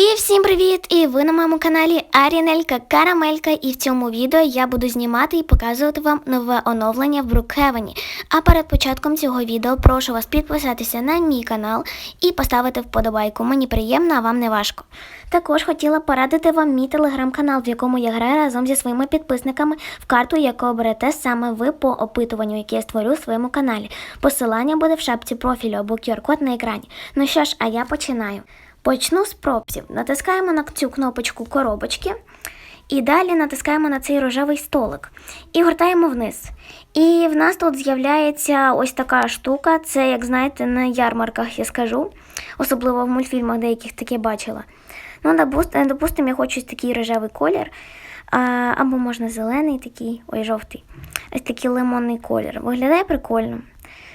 І всім привіт! І ви на моєму каналі Арінелька Карамелька. І в цьому відео я буду знімати і показувати вам нове оновлення в Брукхевені. А перед початком цього відео прошу вас підписатися на мій канал і поставити вподобайку. Мені приємно, а вам не важко. Також хотіла порадити вам мій телеграм-канал, в якому я граю разом зі своїми підписниками в карту, яку оберете саме ви по опитуванню, яке я створю у своєму каналі. Посилання буде в шапці профілю або QR-код на екрані. Ну що ж, а я починаю. Почну з пропсів. Натискаємо на цю кнопочку коробочки. І далі натискаємо на цей рожевий столик і гортаємо вниз. І в нас тут з'являється ось така штука. Це, як знаєте, на ярмарках я скажу, особливо в мультфільмах деяких таке бачила. Ну, допустимо, допустим, я хочу ось такий рожевий колір, або можна зелений такий, ой, жовтий. Ось такий лимонний колір. Виглядає прикольно.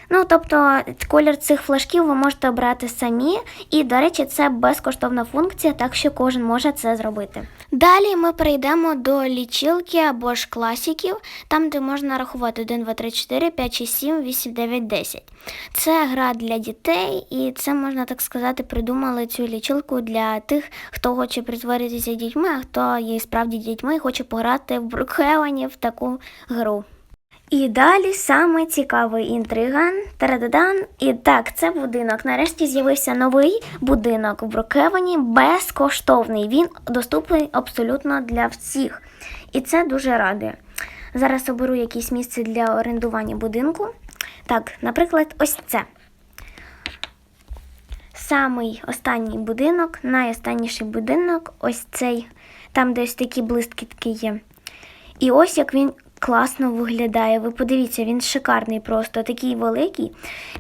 Ну, тобто, колір цих флажків ви можете обрати самі, і, до речі, це безкоштовна функція, так що кожен може це зробити. Далі ми перейдемо до лічилки або ж класиків, там, де можна рахувати 1, 2, 3, 4, 5, 6, 7, 8, 9, 10. Це гра для дітей, і це, можна так сказати, придумали цю лічилку для тих, хто хоче притворитися дітьми, а хто є справді дітьми і хоче пограти в Брукхевені в таку гру. І далі саме цікавий інтриган. Тарададан. І так, це будинок. Нарешті з'явився новий будинок в Брукевені, безкоштовний. Він доступний абсолютно для всіх. І це дуже радує. Зараз оберу якесь місце для орендування будинку. Так, наприклад, ось це. Самий останній будинок, найостанніший будинок, ось цей, там, де ось такі блискітки є. І ось як він класно виглядає. Ви подивіться, він шикарний просто, такий великий.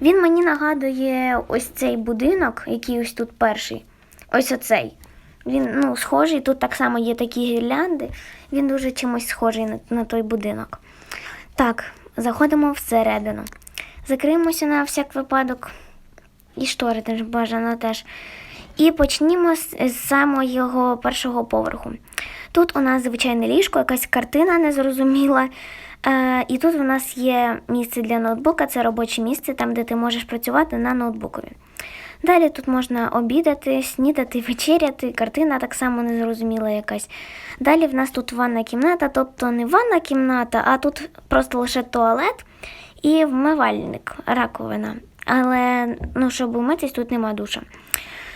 Він мені нагадує ось цей будинок, який ось тут перший. Ось оцей. Він ну, схожий, тут так само є такі гірлянди. Він дуже чимось схожий на, на той будинок. Так, заходимо всередину. Закриємося на всяк випадок. І штори теж бажано теж. І почнімо з, самого першого поверху. Тут у нас звичайне ліжко, якась картина незрозуміла. Е, і тут у нас є місце для ноутбука, це робоче місце, там, де ти можеш працювати на ноутбукові. Далі тут можна обідати, снідати, вечеряти, картина так само незрозуміла якась. Далі в нас тут ванна кімната, тобто не ванна кімната, а тут просто лише туалет і вмивальник, раковина. Але ну, щоб умитись, тут нема душа.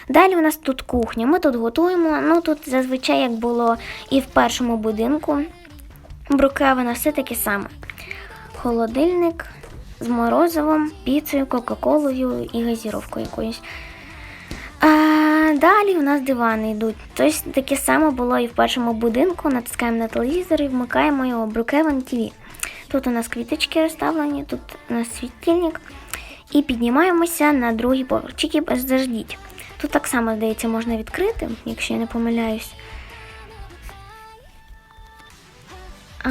Далі у нас тут кухня. Ми тут готуємо. Ну тут зазвичай як було і в першому будинку. Брукевина все таке саме. Холодильник з морозивом, піцею, кока-колою і газіровкою якоюсь. А, далі у нас дивани йдуть. Тобто таке саме було і в першому будинку. Натискаємо на телевізор і вмикаємо його Брукевен ТВ. Тут у нас квіточки розставлені, тут у нас світильник. І піднімаємося на другий поверх. Тільки заждіть. Тут так само, здається, можна відкрити, якщо я не помиляюсь. А,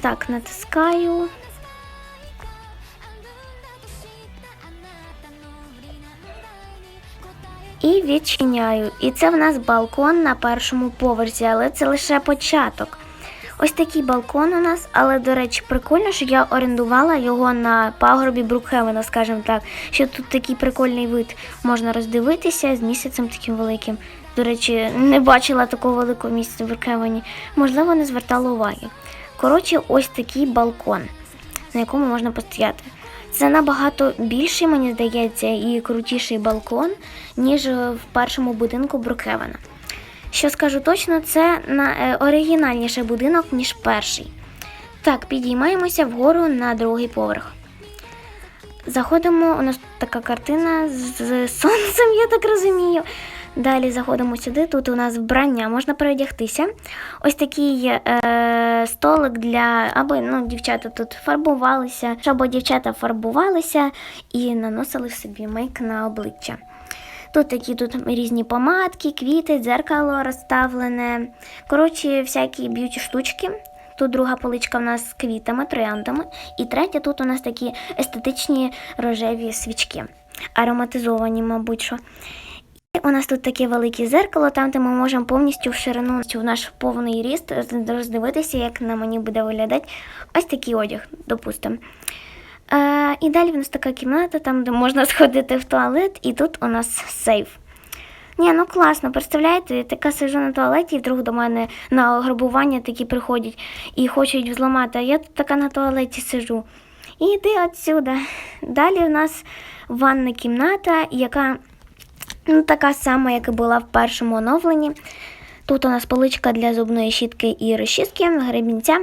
так, натискаю. І відчиняю. І це в нас балкон на першому поверсі, але це лише початок. Ось такий балкон у нас, але, до речі, прикольно, що я орендувала його на пагорбі Брукхевена, скажімо так. Що тут такий прикольний вид можна роздивитися з місяцем таким великим. До речі, не бачила такого великого місця в Брукхевені. Можливо, не звертала уваги. Коротше, ось такий балкон, на якому можна постояти. Це набагато більший, мені здається, і крутіший балкон, ніж в першому будинку Брукхевена. Що скажу точно, це на е, оригінальніший будинок, ніж перший. Так, підіймаємося вгору на другий поверх. Заходимо, у нас така картина з сонцем, я так розумію. Далі заходимо сюди. Тут у нас вбрання, можна переодягтися. Ось такий е, столик для, аби ну, дівчата тут фарбувалися, або дівчата фарбувалися і наносили собі мейк на обличчя. Тут такі тут різні помадки, квіти, дзеркало розставлене. Коротше, всякі б'юті штучки. Тут друга поличка в нас з квітами, трояндами. І третя тут у нас такі естетичні рожеві свічки, ароматизовані, мабуть. що. І у нас тут таке велике зеркало, там де ми можемо повністю в ширину в наш повний ріст роздивитися, як на мені буде виглядати ось такий одяг, допустимо. І далі в нас така кімната, там, де можна сходити в туалет, і тут у нас сейф. Ні, ну класно, представляєте, я така сижу на туалеті, і вдруг до мене на грабування такі приходять і хочуть взламати, а я тут така на туалеті сижу. І йди отсюда. Далі в нас ванна кімната, яка ну, така сама, як і була в першому оновленні. Тут у нас поличка для зубної щітки і розчіски, гребінця.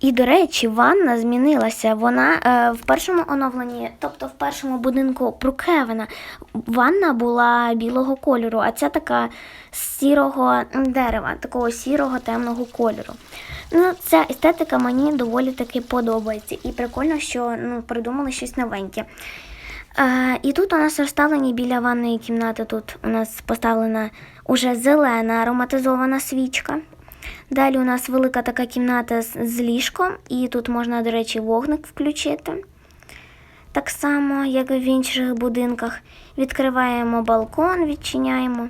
І, до речі, ванна змінилася. Вона е, в першому оновленні, тобто в першому будинку Брукхевена, ванна була білого кольору, а ця така з сірого дерева, такого сірого темного кольору. Ну, ця естетика мені доволі таки подобається. І прикольно, що ну, придумали щось новеньке. Е, і тут у нас розставлені біля ванної кімнати. Тут у нас поставлена уже зелена ароматизована свічка. Далі у нас велика така кімната з, ліжком, і тут можна, до речі, вогник включити. Так само, як і в інших будинках. Відкриваємо балкон, відчиняємо.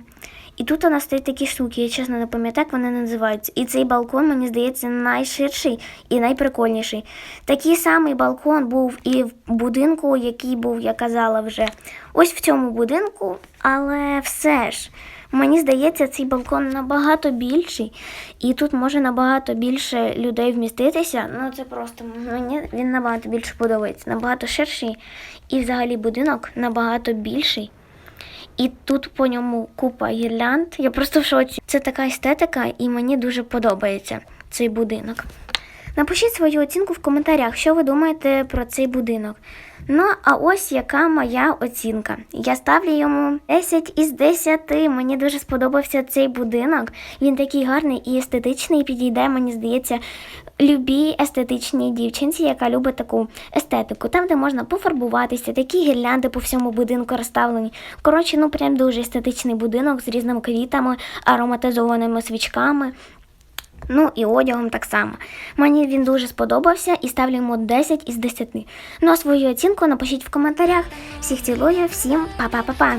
І тут у нас стоять такі штуки, я чесно не пам'ятаю, як вони називаються. І цей балкон, мені здається, найширший і найприкольніший. Такий самий балкон був і в будинку, який був, я казала вже, ось в цьому будинку, але все ж. Мені здається, цей балкон набагато більший, і тут може набагато більше людей вміститися. Ну це просто мені він набагато більше подобається, набагато ширший, і взагалі будинок набагато більший. І тут по ньому купа гірлянд. Я просто в шоці. Це така естетика, і мені дуже подобається цей будинок. Напишіть свою оцінку в коментарях, що ви думаєте про цей будинок. Ну, а ось яка моя оцінка. Я ставлю йому 10 із 10. Мені дуже сподобався цей будинок. Він такий гарний і естетичний, підійде, мені здається, любій естетичній дівчинці, яка любить таку естетику. Там, де можна пофарбуватися, такі гірлянди по всьому будинку розставлені. Коротше, ну прям дуже естетичний будинок з різними квітами, ароматизованими свічками. Ну і одягом так само. Мені він дуже сподобався і ставлю йому 10 із 10. Ну а свою оцінку напишіть в коментарях. Всіх цілую, всім па-па-па-па!